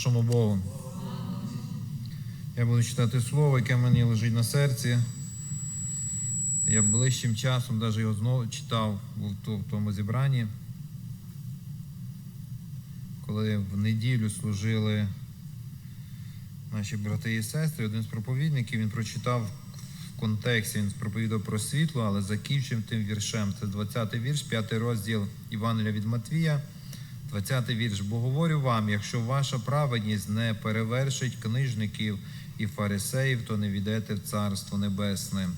нашому Богу. Я буду читати слово, яке мені лежить на серці. Я ближчим часом навіть його знову читав в тому зібранні, коли в неділю служили наші брати і сестри. Один з проповідників він прочитав в контексті, він проповідав про світло, але закінчив тим віршем. Це 20-й вірш, 5 розділ Івангелія від Матвія. 20 вірш. Бо говорю вам, якщо ваша праведність не перевершить книжників і фарисеїв, то не війдете в Царство Небесне.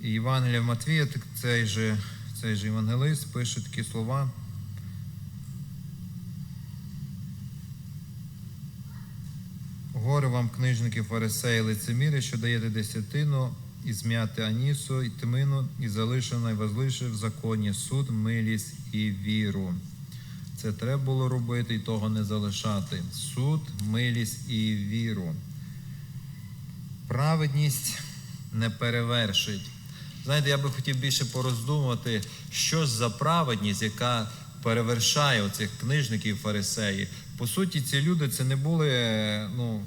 І Євангелія Матвія, цей же, цей же євангелист пише такі слова. Горе вам, книжники, фарисеї, лицеміри, що даєте десятину і зм'яти анісу, і тмину, і залишено, і возлише в законі суд, милість і віру. Це треба було робити і того не залишати. Суд, милість і віру. Праведність не перевершить. Знаєте, я би хотів більше пороздумувати, що ж за праведність, яка перевершає оцих книжників фарисеїв. По суті, ці люди це не були, ну,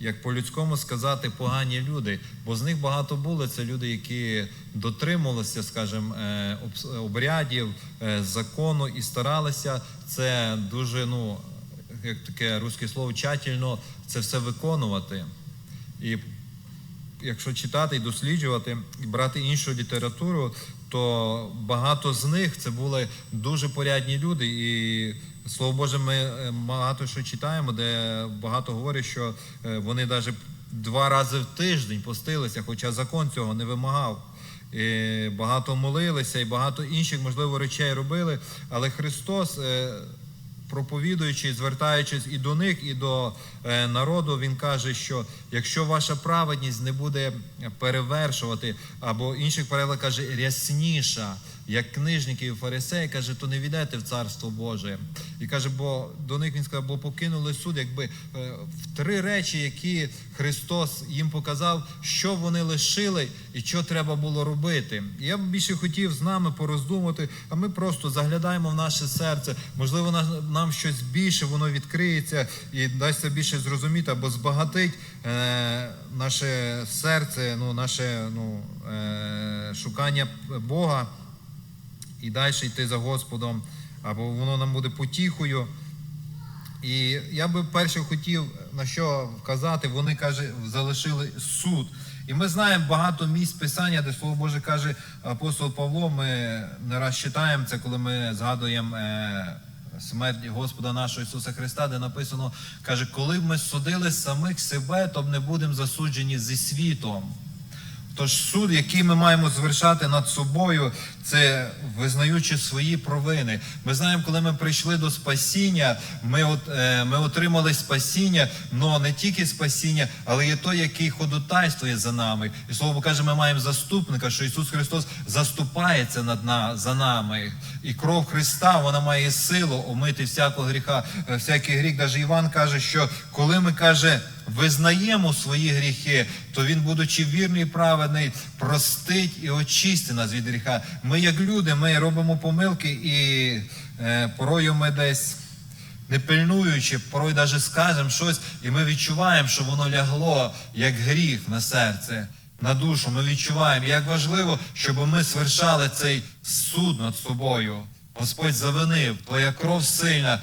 як по-людському сказати, погані люди, бо з них багато було. Це люди, які дотримувалися, скажімо, е, обрядів, е, закону і старалися це дуже, ну, як таке руське слово, тщательно це все виконувати. І якщо читати і досліджувати, і брати іншу літературу, то багато з них це були дуже порядні люди. І слово Боже, ми е, багато що читаємо, де багато говорять, що е, вони навіть два рази в тиждень постилися, хоча закон цього не вимагав. І багато молилися і багато інших, можливо, речей робили. Але Христос. Проповідуючи, звертаючись і до них, і до е, народу, він каже, що якщо ваша праведність не буде перевершувати, або інших переклад каже рясніша, як книжники і фарисеї, каже, то не війдете в царство Боже. І каже, бо до них він сказав, бо покинули суд, якби е, в три речі, які Христос їм показав, що вони лишили і що треба було робити. Я б більше хотів з нами пороздумувати, а ми просто заглядаємо в наше серце. Можливо, на- нам щось більше воно відкриється і дасться більше зрозуміти або збагатить е, наше серце, ну, наше ну, е, шукання Бога і далі йти за Господом, або воно нам буде потіхою. І я би перше хотів на що вказати, вони каже, залишили суд. І ми знаємо багато місць писання, де слово Боже каже апостол Павло. Ми не раз читаємо це, коли ми згадуємо е, смерть Господа нашого Ісуса Христа, де написано, каже, коли ми судили самих себе, то не будемо засуджені зі світом. Тож суд, який ми маємо звершати над собою, це визнаючи свої провини. Ми знаємо, коли ми прийшли до спасіння, ми, от, е, ми отримали спасіння, але не тільки спасіння, але є той, який ходатайствує за нами. І слово каже, ми маємо заступника, що Ісус Христос заступається над на, за нами. І кров Христа вона має силу омити всякого гріха, е, всякий гріх. Навіть Іван каже, що коли ми каже визнаємо свої гріхи, то він, будучи вірний і праведний, простить і очистить нас від гріха. Ми, як люди, ми робимо помилки, і е, порою ми десь. Не пильнуючи, порой навіть скажемо щось, і ми відчуваємо, що воно лягло як гріх на серце, на душу. Ми відчуваємо, як важливо, щоб ми свершали цей суд над собою. Господь завинив, твоя кров сильна,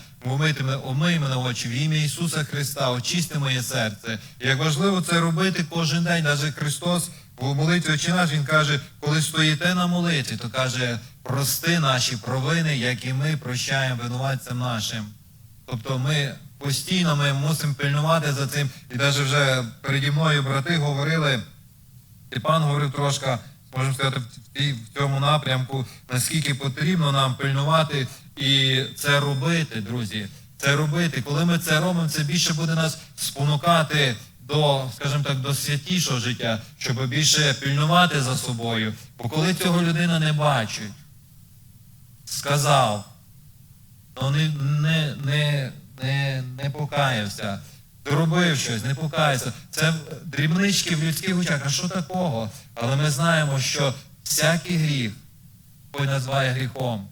омий мене очі в ім'я Ісуса Христа, очисти моє серце. Як важливо це робити кожен день, навіть Христос у молитві «Отче наш, Він каже, коли стоїте на молитві, то каже, прости наші провини, як і ми прощаємо винуватцям нашим. Тобто ми постійно ми мусимо пильнувати за цим. І навіть вже переді мною брати говорили, пан говорив трошки, можемо сказати, в цьому напрямку, наскільки потрібно нам пильнувати і це робити, друзі. Це робити. Коли ми це робимо, це більше буде нас спонукати до, скажімо так, до святішого життя, щоб більше пильнувати за собою. Бо коли цього людина не бачить, сказав, ну не, не, не, не, не покаявся, доробив щось, не покаявся. Це дрібнички в людських очах. А що такого? Але ми знаємо, що всякий гріх Господь називає гріхом.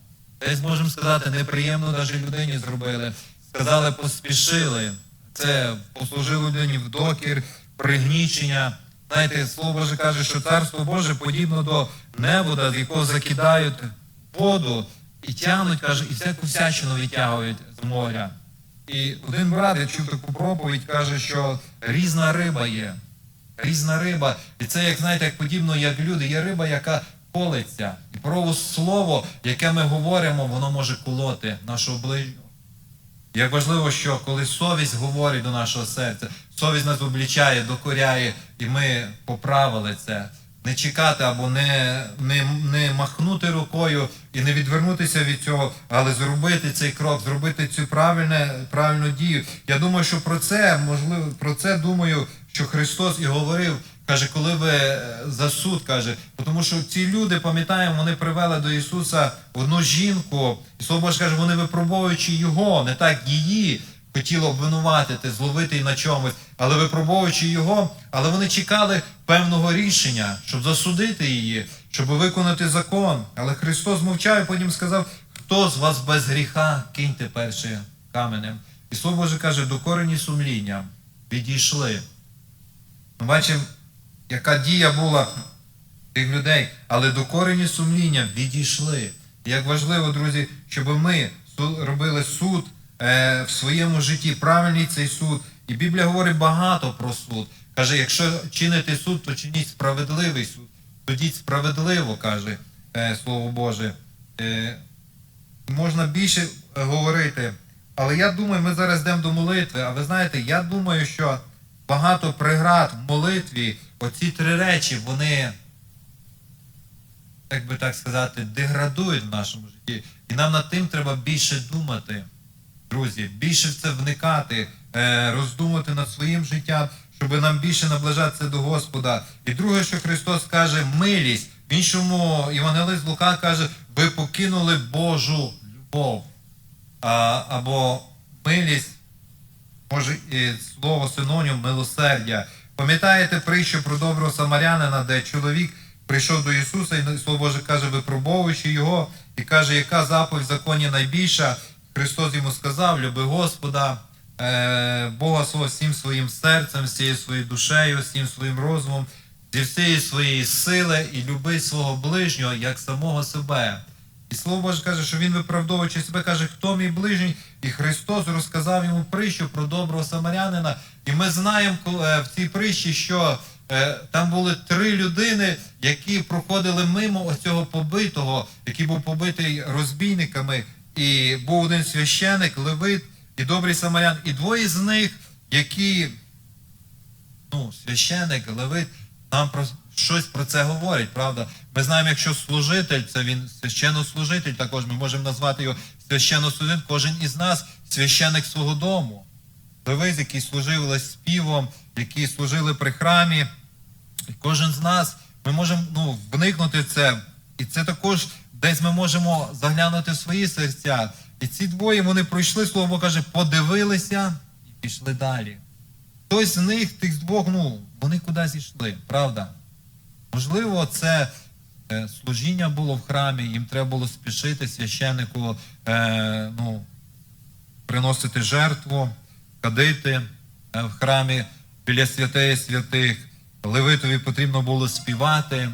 Десь можемо сказати, неприємно навіть людині зробили. сказали, поспішили. Це послужило людині в докір, пригнічення. Знаєте, слово Боже каже, що царство Боже подібно до небуда, з якого закидають воду і тягнуть, каже, і всяку всячину відтягують з моря. І один брат, я чув таку проповідь, каже, що різна риба є. Різна риба. І це, як знаєте, як подібно, як люди. Є риба, яка колеться. І про слово, яке ми говоримо, воно може колоти нашого ближнього. Як важливо, що коли совість говорить до нашого серця, совість нас облічає, докоряє, і ми поправили це. Не чекати або не, не, не махнути рукою і не відвернутися від цього, але зробити цей крок, зробити цю правильне, правильну дію. Я думаю, що про це можливо про це думаю, що Христос і говорив. Каже, коли ви е, за суд каже, тому що ці люди, пам'ятаємо, вони привели до Ісуса одну жінку, і Слово Боже каже, вони випробовуючи його, не так її хотіли обвинуватити, зловити на чомусь, але випробовуючи його, але вони чекали певного рішення, щоб засудити її, щоб виконати закон. Але Христос мовчав і потім сказав, хто з вас без гріха киньте першим каменем. І Слово Боже каже, до корені сумління відійшли. Ми бачимо, яка дія була тих людей, але до корені сумління відійшли. Як важливо, друзі, щоб ми робили суд е, в своєму житті, правильний цей суд. І Біблія говорить багато про суд. Каже, якщо чините суд, то чиніть справедливий суд. Судіть справедливо, каже е, Слово Боже. Е, можна більше говорити. Але я думаю, ми зараз йдемо до молитви. А ви знаєте, я думаю, що багато преград в молитві, оці три речі, вони, як би так сказати, деградують в нашому житті. І нам над тим треба більше думати, друзі, більше в це вникати, е, роздумувати над своїм життям, щоб нам більше наближатися до Господа. І друге, що Христос каже, милість. В іншому Євангелист Лука каже, ви покинули Божу любов. А, або милість, може і слово синонім милосердя. Пам'ятаєте притчу про доброго самарянина, де чоловік прийшов до Ісуса, і Слово Боже каже, випробовуючи його, і каже, яка заповідь в законі найбільша. Христос йому сказав, люби Господа, е, Бога свого всім своїм серцем, всією своєю душею, всім своїм розумом, зі всієї своєї сили і люби свого ближнього як самого себе. І слово Боже каже, що він виправдовуючи себе, каже, хто мій ближній, і Христос розказав йому притчу про доброго самарянина. І ми знаємо е, в цій притчі, що е, там були три людини, які проходили мимо оцього побитого, який був побитий розбійниками. І був один священик, левит і добрий самарян. І двоє з них, які ну, священик, левит, нам про щось про це говорить, правда? Ми знаємо, якщо служитель, це він священнослужитель, також ми можемо назвати його священнослужитель, кожен із нас священик свого дому. Левит, який служив співом, які служили при храмі. І кожен з нас ми можемо ну, вникнути в це. І це також десь ми можемо заглянути в свої серця. І ці двоє вони пройшли, слово каже, подивилися і пішли далі. Хтось з них, тих двох, ну, вони кудись йшли, правда? Можливо, це е, служіння було в храмі, їм треба було спішити священнику е, ну, приносити жертву, кадити е, в храмі біля святеї святих. Левитові потрібно було співати.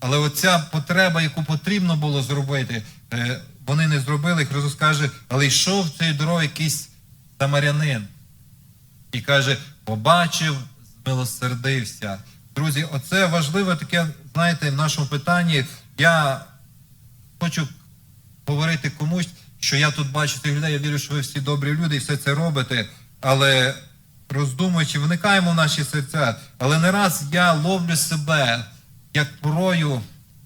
Але оця потреба, яку потрібно було зробити, вони не зробили. Христос каже, але йшов цією дорогою якийсь самарянин. І каже, побачив, змилосердився. Друзі, оце важливе таке, знаєте, в нашому питанні. Я хочу говорити комусь, що я тут бачу цих людей, я вірю, що ви всі добрі люди і все це робите. Але роздумуючи, вникаємо в наші серця. Але не раз я ловлю себе, як порою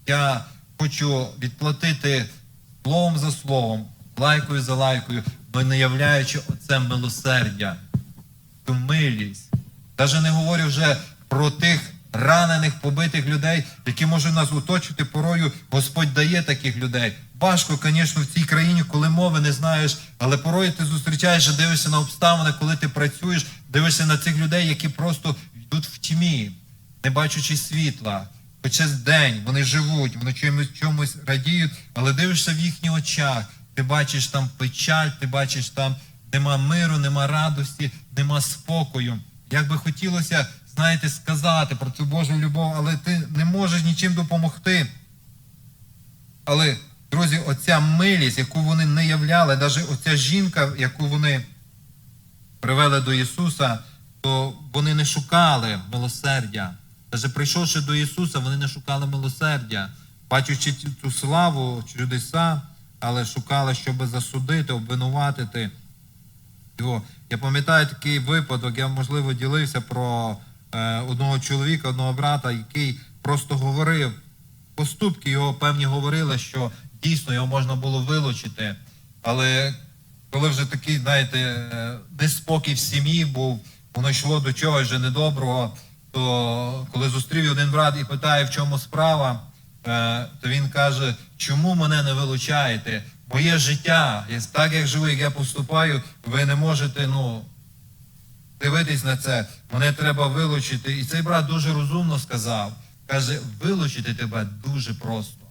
я хочу відплатити словом за словом, лайкою за лайкою, але не являючи оце милосердя, ту милість. Навіть не говорю вже про тих ранених, побитих людей, які можуть нас оточити порою. Господь дає таких людей. Важко, звісно, в цій країні, коли мови не знаєш, але порою ти зустрічаєш, дивишся на обставини, коли ти працюєш, дивишся на цих людей, які просто йдуть в тьмі, не бачачи світла. Хоча день вони живуть, вони чомусь чомусь радіють, але дивишся в їхні очах. Ти бачиш там печаль, ти бачиш там нема миру, нема радості, нема спокою. Як би хотілося, знаєте, сказати про цю Божу любов, але ти не можеш нічим допомогти. Але, друзі, оця милість, яку вони не являли, навіть оця жінка, яку вони привели до Ісуса, то вони не шукали милосердя. Навіть прийшовши до Ісуса, вони не шукали милосердя, бачачи цю славу, чудеса, але шукали, щоб засудити, обвинуватити його. Я пам'ятаю такий випадок, я, можливо, ділився про одного чоловіка, одного брата, який просто говорив, поступки його певні говорили, що дійсно його можна було вилучити. Але коли вже такий, знаєте, е, неспокій в сім'ї був, воно йшло до чогось вже недоброго, то коли зустрів один брат і питає, в чому справа, е, то він каже, чому мене не вилучаєте? Моє життя, так як живу, як я поступаю, ви не можете, ну, дивитись на це, мене треба вилучити. І цей брат дуже розумно сказав. Каже, вилучити тебе дуже просто.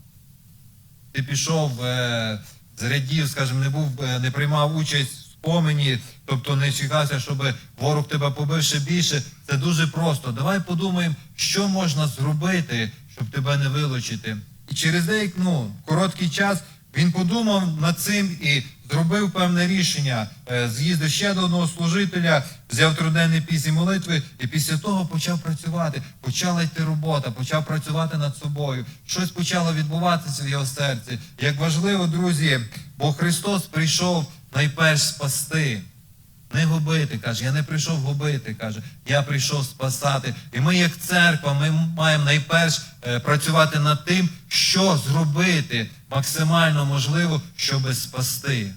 Ти пішов, е, зрадів, скажімо, не був, е, не приймав участь в спомені, тобто не чекався, щоб ворог тебе побив ще більше. Це дуже просто. Давай подумаємо, що можна зробити, щоб тебе не вилучити. І через деякий ну, короткий час він подумав над цим і зробив певне рішення. Е, З'їздив ще до одного служителя, взяв труденний пісні молитви, і після того почав працювати. Почала йти робота, почав працювати над собою. Щось почало відбуватися в його серці. Як важливо, друзі, бо Христос прийшов найперш спасти. Не губити, каже, я не прийшов губити, каже, я прийшов спасати. І ми, як церква, ми маємо найперш е, працювати над тим, що зробити максимально можливо, щоб спасти,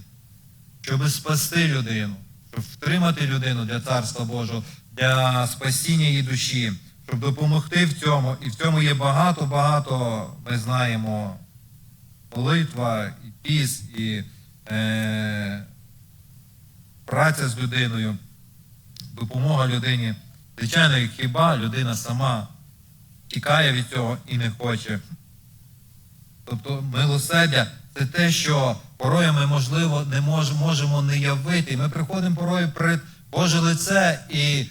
щоб спасти людину, щоб втримати людину для Царства Божого, для спасіння її душі, щоб допомогти в цьому. І в цьому є багато-багато, ми знаємо, молитва, і піс, і. Е, праця з людиною, допомога людині. Звичайно, хіба людина сама тікає від цього і не хоче. Тобто милосердя це те, що порою ми, можливо, не мож, можемо не явити. Ми приходимо порою перед Боже лице і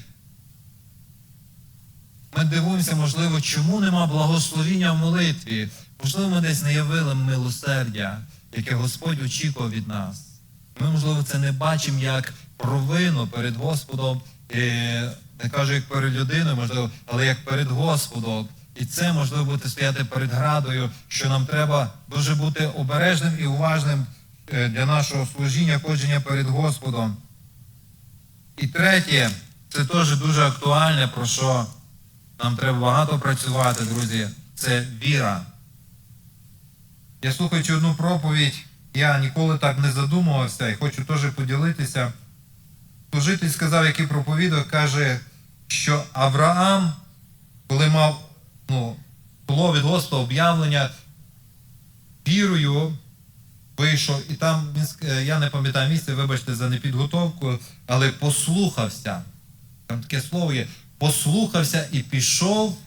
ми дивуємося, можливо, чому нема благословіння в молитві. Можливо, ми десь не явили милосердя, яке Господь очікував від нас. Ми, можливо, це не бачимо як провину перед Господом, не кажу як перед людиною, можливо, але як перед Господом. І це можливо бути стояти перед градою, що нам треба дуже бути обережним і уважним е, для нашого служіння, ходження перед Господом. І третє, це теж дуже актуальне, про що нам треба багато працювати, друзі, це віра. Я слухаючи одну проповідь, я ніколи так не задумувався і хочу теж поділитися. Служитель сказав, який проповідав, каже, що Авраам, коли мав ну, було від Господа об'явлення, вірою вийшов, і там він я не пам'ятаю місце, вибачте за непідготовку, але послухався. Там таке слово є. Послухався і пішов,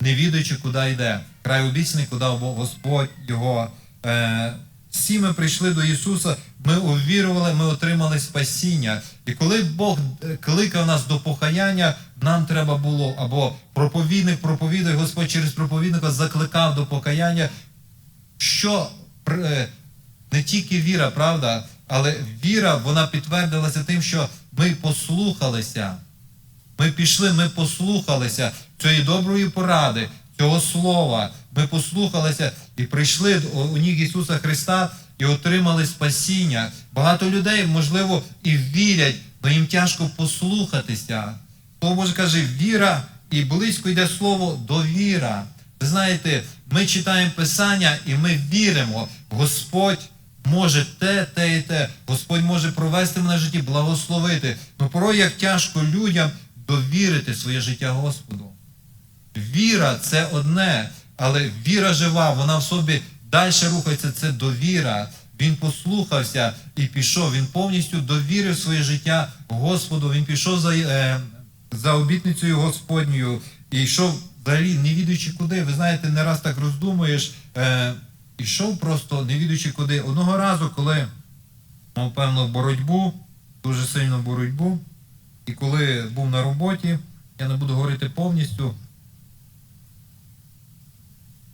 не відаючи, куди йде. Край обіцяний, куди Господь його. Е, всі ми прийшли до Ісуса, ми увірували, ми отримали спасіння. І коли Бог кликав нас до покаяння, нам треба було або проповідник проповідує, Господь через проповідника закликав до покаяння, що е, не тільки віра, правда, але віра вона підтвердилася тим, що ми послухалися. Ми пішли, ми послухалися цієї доброї поради, цього слова. Ми послухалися і прийшли у ніг Ісуса Христа і отримали спасіння. Багато людей, можливо, і вірять, але їм тяжко послухатися. Слово Боже каже, віра і близько йде слово довіра. Ви знаєте, ми читаємо Писання і ми віримо. Господь може те, те і те. Господь може провести мене в житті, благословити. Ну порой як тяжко людям довірити своє життя Господу. Віра це одне, але віра жива, вона в собі далі рухається, це довіра. Він послухався і пішов. Він повністю довірив своє життя Господу. Він пішов за, е, за обітницею Господньою і йшов взагалі, не відаючи куди. Ви знаєте, не раз так роздумуєш. Е, йшов просто не відаючи куди. Одного разу, коли мав певну боротьбу, дуже сильну боротьбу. І коли був на роботі, я не буду говорити повністю,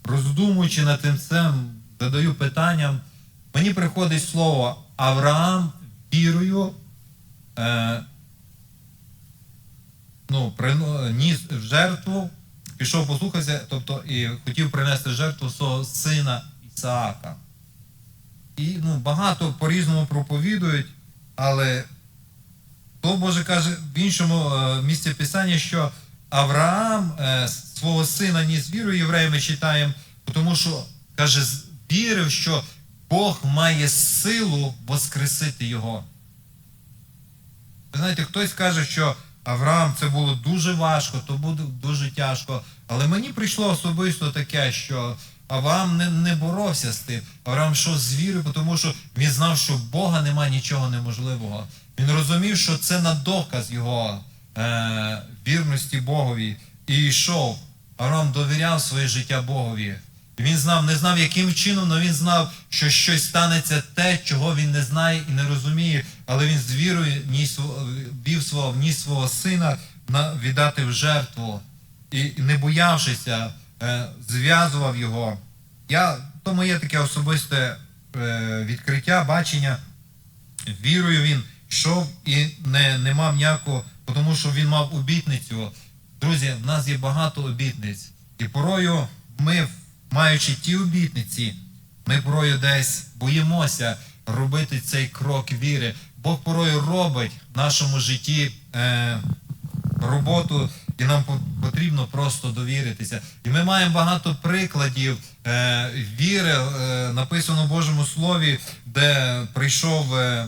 роздумуючи над цим цим, задаю питанням, мені приходить слово Авраам вірою е, ну, прино- ніс в жертву, пішов послухався, тобто і хотів принести жертву свого сина Ісаака. І ну, багато по-різному проповідують, але то Боже каже в іншому е, місці Писання, що Авраам е, свого сина ніс віру, євреї ми читаємо, тому що каже, вірив, що Бог має силу воскресити його. Ви знаєте, хтось каже, що Авраам це було дуже важко, то буде дуже тяжко. Але мені прийшло особисто таке, що Авраам не, не боровся з тим. Авраам йшов з вірою, тому що він знав, що в Бога нема нічого неможливого. Він розумів, що це на доказ його е, вірності Богові. І йшов. Авраам довіряв своє життя Богові. Він знав, не знав, яким чином, але він знав, що щось станеться те, чого він не знає і не розуміє. Але він з вірою вів свого, вніс свого сина на, віддати в жертву. І не боявшися, е, зв'язував його. Я, то моє таке особисте е, відкриття, бачення. Вірою він йшов і не, не мав ніякого, тому що він мав обітницю. Друзі, в нас є багато обітниць. І порою ми, маючи ті обітниці, ми порою десь боїмося робити цей крок віри. Бог порою робить в нашому житті е, роботу, і нам потрібно просто довіритися. І ми маємо багато прикладів е, віри, е, написано в Божому Слові, де прийшов е,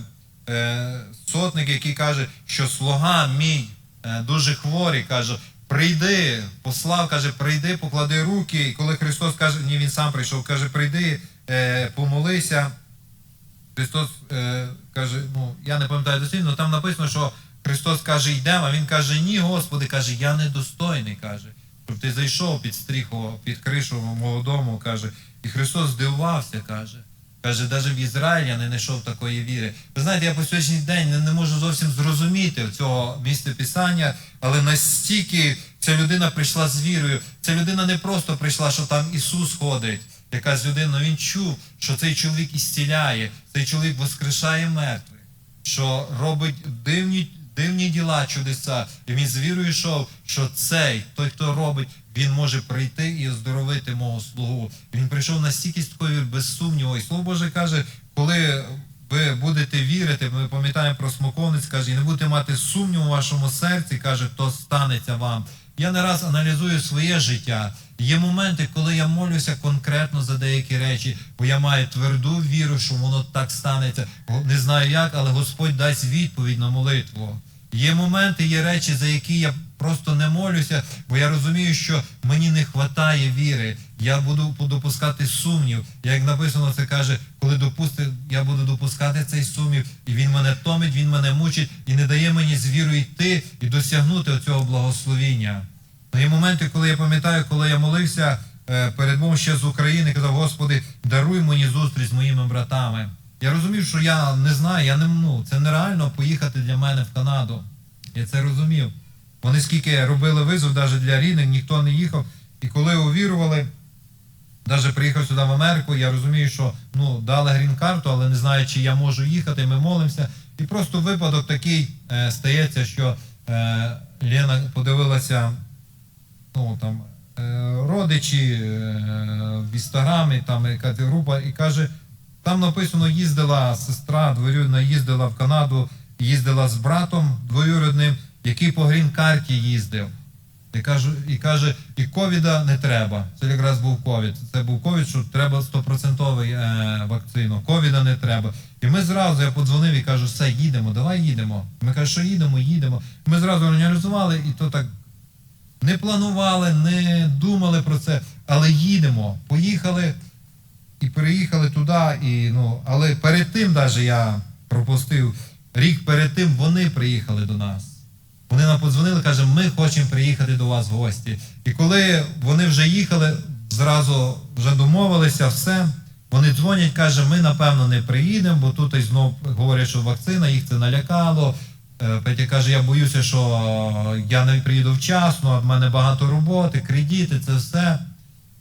сотник, який каже, що слуга мій е, дуже хворий, каже. Прийди, послав, каже, прийди, поклади руки. І коли Христос каже, ні, він сам прийшов, каже, прийди, е, помолися. Христос е, каже, ну я не пам'ятаю дослівно, але там написано, що Христос каже, йдемо, а Він каже, ні, Господи, каже, я недостойний, каже, щоб ти зайшов під стріху, під кришу мого дому, каже. І Христос здивувався, каже. Каже, навіть в Ізраїлі я не знайшов такої віри. Ви знаєте, я по сьогоднішній день не, не можу зовсім зрозуміти цього місця Писання, але настільки ця людина прийшла з вірою. Ця людина не просто прийшла, що там Ісус ходить. Якась людина, він чув, що цей чоловік ісціляє, цей чоловік воскрешає мертвих, що робить дивні, дивні діла, чудеса. І він з вірою йшов, що цей, той, хто робить, він може прийти і оздоровити мого слугу. Він прийшов настільки такою без сумніву. І слово Боже каже, коли ви будете вірити, ми пам'ятаємо про смоковниць, каже, і не будете мати сумніву у вашому серці, каже, то станеться вам. Я не раз аналізую своє життя. Є моменти, коли я молюся конкретно за деякі речі, бо я маю тверду віру, що воно так станеться. Не знаю як, але Господь дасть відповідь на молитву. Є моменти, є речі, за які я просто не молюся, бо я розумію, що мені не вистачає віри. Я буду допускати сумнів. Як написано, це каже, коли допусти, я буду допускати цей сумнів, і він мене томить, він мене мучить і не дає мені з вірою йти і досягнути оцього благословіння. Ну, Є моменти, коли я пам'ятаю, коли я молився е, перед Богом ще з України, казав, Господи, даруй мені зустріч з моїми братами. Я розумів, що я не знаю, я не ну, це нереально поїхати для мене в Канаду. Я це розумів. Вони скільки робили визов, навіть для рідних, ніхто не їхав. І коли увірували, навіть приїхав сюди в Америку, я розумію, що ну, дали грін-карту, але не знаю, чи я можу їхати, ми молимося. І просто випадок такий е, стається, що е, Лена подивилася ну, там, е, родичі е, в інстаграмі, там якась група, і каже, там написано, їздила сестра двоюрідна, їздила в Канаду, їздила з братом двоюрідним, який по грін-карті їздив. І, кажу, і каже, і ковіда не треба. Це якраз був ковід. Це був ковід, що треба 100% е, вакцину. Ковіда не треба. І ми зразу, я подзвонив і кажу, все, їдемо, давай їдемо. Ми кажемо, що їдемо, їдемо. Ми зразу організували, і то так не планували, не думали про це, але їдемо. Поїхали і переїхали туди. І, ну, але перед тим навіть я пропустив, рік перед тим вони приїхали до нас. Вони нам подзвонили, каже, ми хочемо приїхати до вас в гості. І коли вони вже їхали, зразу вже домовилися, все. Вони дзвонять, каже, ми напевно не приїдемо, бо тут і знов говорять, що вакцина, їх це налякало. Е, Петя каже, я боюся, що е, я не приїду вчасно, а в мене багато роботи, кредити, це все.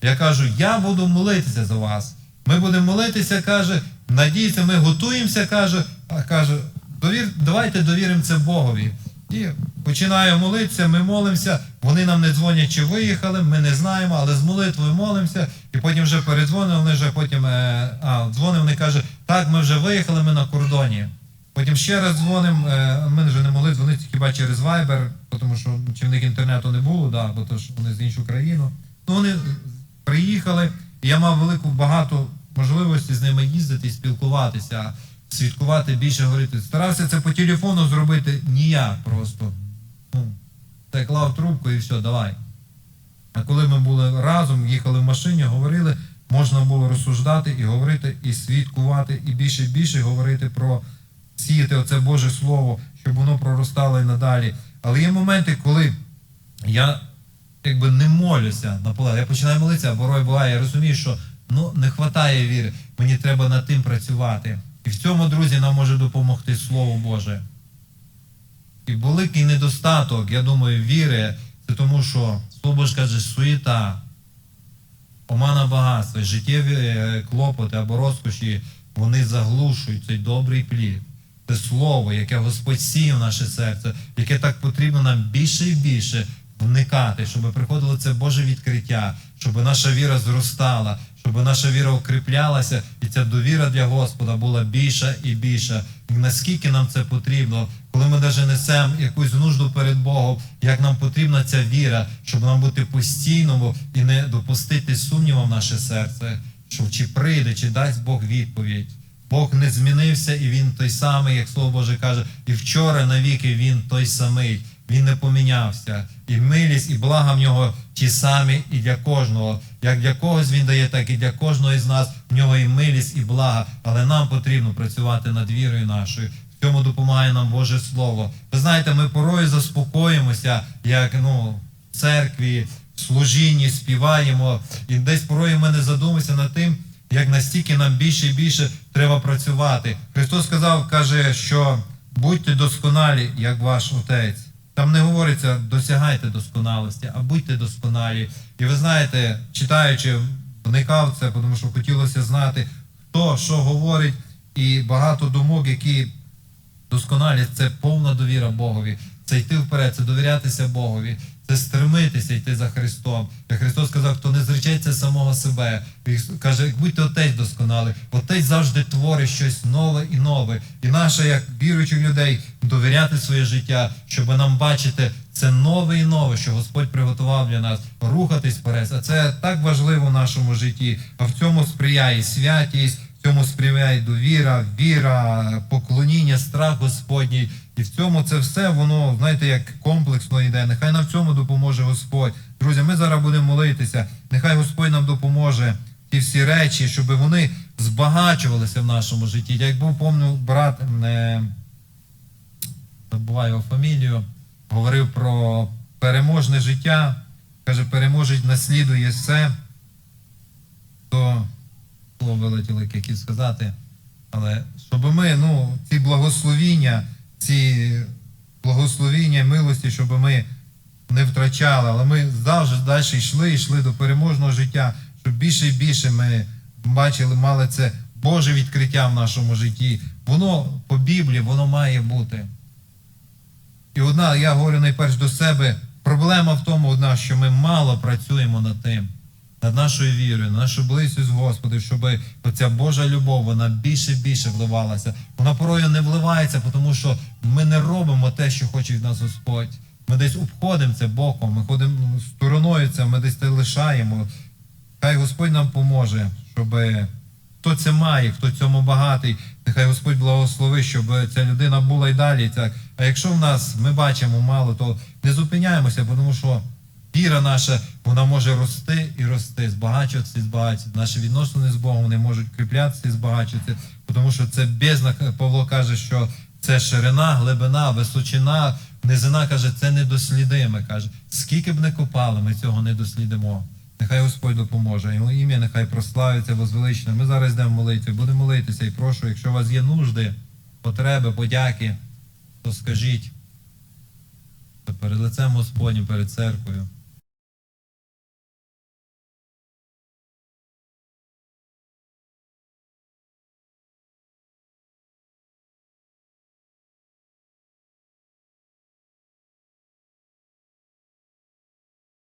Я кажу, я буду молитися за вас. Ми будемо молитися, каже, надійся, ми готуємося, каже, каже, довір, давайте довіримо це Богові. І починаю молитися, ми молимося, вони нам не дзвонять, чи виїхали, ми не знаємо, але з молитвою молимося, і потім вже передзвонили, вони вже потім е, а, дзвонив, вони каже, так, ми вже виїхали, ми на кордоні. Потім ще раз дзвонимо, е, ми вже не могли дзвонити хіба через Viber, тому що чи в них інтернету не було, да, бо то ж вони з іншу країну. Ну вони приїхали, і я мав велику багато можливості з ними їздити і спілкуватися, свідкувати, більше говорити. Старався це по телефону зробити ніяк просто. Ну, так клав трубку і все, давай. А коли ми були разом, їхали в машині, говорили, можна було розсуждати і говорити, і свідкувати, і більше і більше говорити про сіяти оце Боже Слово, щоб воно проростало і надалі. Але є моменти, коли я якби не молюся наполегливо. Я починаю молитися, а порой буває, я розумію, що ну, не вистачає віри, мені треба над тим працювати. І в цьому, друзі, нам може допомогти Слово Боже. І великий недостаток, я думаю, віри, це тому, що Слово Боже каже, суєта, омана багатства, життєві е, клопоти або розкоші, вони заглушують цей добрий плід. Це слово, яке Господь сіє в наше серце, яке так потрібно нам більше і більше вникати, щоб приходило це Боже відкриття, щоб наша віра зростала, щоб наша віра укріплялася, і ця довіра для Господа була більша і більша. Наскільки нам це потрібно, коли ми навіть несемо якусь нужду перед Богом, як нам потрібна ця віра, щоб нам бути постійному і не допустити сумніву в наше серце, що чи прийде, чи дасть Бог відповідь. Бог не змінився, і він той самий, як Слово Боже каже, і вчора навіки він той самий. Він не помінявся. І милість, і блага в нього ті самі і для кожного. Як для когось він дає, так і для кожного із нас в нього і милість, і блага. Але нам потрібно працювати над вірою нашою. В цьому допомагає нам Боже Слово. Ви знаєте, ми порою заспокоїмося, як ну, в церкві, в служінні співаємо, і десь порою ми не задумуємося над тим, як настільки нам більше і більше треба працювати. Христос сказав, каже, що будьте досконалі, як ваш Отець. Там не говориться досягайте досконалості, а будьте досконалі. І ви знаєте, читаючи, вникав це, тому що хотілося знати, хто що говорить, і багато думок, які досконалі, це повна довіра Богові. Це йти вперед, це довірятися Богові, це стремитися йти за Христом. І Христос сказав, хто не зречеться самого себе. Він каже, будьте отець досконалий. Отець завжди творить щось нове і нове. І наше, як віруючих людей, довіряти своє життя, щоб нам бачити це нове і нове, що Господь приготував для нас, рухатись вперед. А це так важливо в нашому житті. А в цьому сприяє святість. В цьому сприяє довіра, віра, поклоніння, страх Господній. І в цьому це все, воно, знаєте, як комплексно йде. Нехай нам в цьому допоможе Господь. Друзі, ми зараз будемо молитися. Нехай Господь нам допоможе ті всі речі, щоб вони збагачувалися в нашому житті. Як був, помню, брат, не забуваю його фамілію, говорив про переможне життя. Каже, переможець наслідує все. То слово вилетіло, як хотів сказати. Але щоб ми, ну, ці благословіння, ці благословіння, милості, щоб ми не втрачали, але ми завжди далі йшли, йшли до переможного життя, щоб більше і більше ми бачили, мали це Боже відкриття в нашому житті. Воно по Біблії, воно має бути. І одна, я говорю найперш до себе, проблема в тому одна, що ми мало працюємо над тим, над нашою вірою, над нашою близькістю з Господом, щоб оця Божа любов, вона більше і більше вливалася. Вона порою не вливається, тому що ми не робимо те, що хоче від нас Господь. Ми десь обходимо це боком, ми ходимо стороною це, ми десь це лишаємо. Хай Господь нам поможе, щоб хто це має, хто цьому багатий, нехай Господь благослови, щоб ця людина була і далі. А якщо в нас ми бачимо мало, то не зупиняємося, тому що віра наша вона може рости і рости, збагачуватися і збагачуватися. Наші відносини з Богом вони можуть кріплятися і збагачуватися, тому що це бездна, Павло каже, що це ширина, глибина, височина, низина каже, це недослідиме. Каже, скільки б не копали, ми цього не дослідимо. Нехай Господь допоможе. Його ім'я нехай прославиться, возвеличено. Ми зараз йдемо в молитві, будемо молитися і прошу, якщо у вас є нужди, потреби, подяки, то скажіть перед лицем Господнім, перед церквою.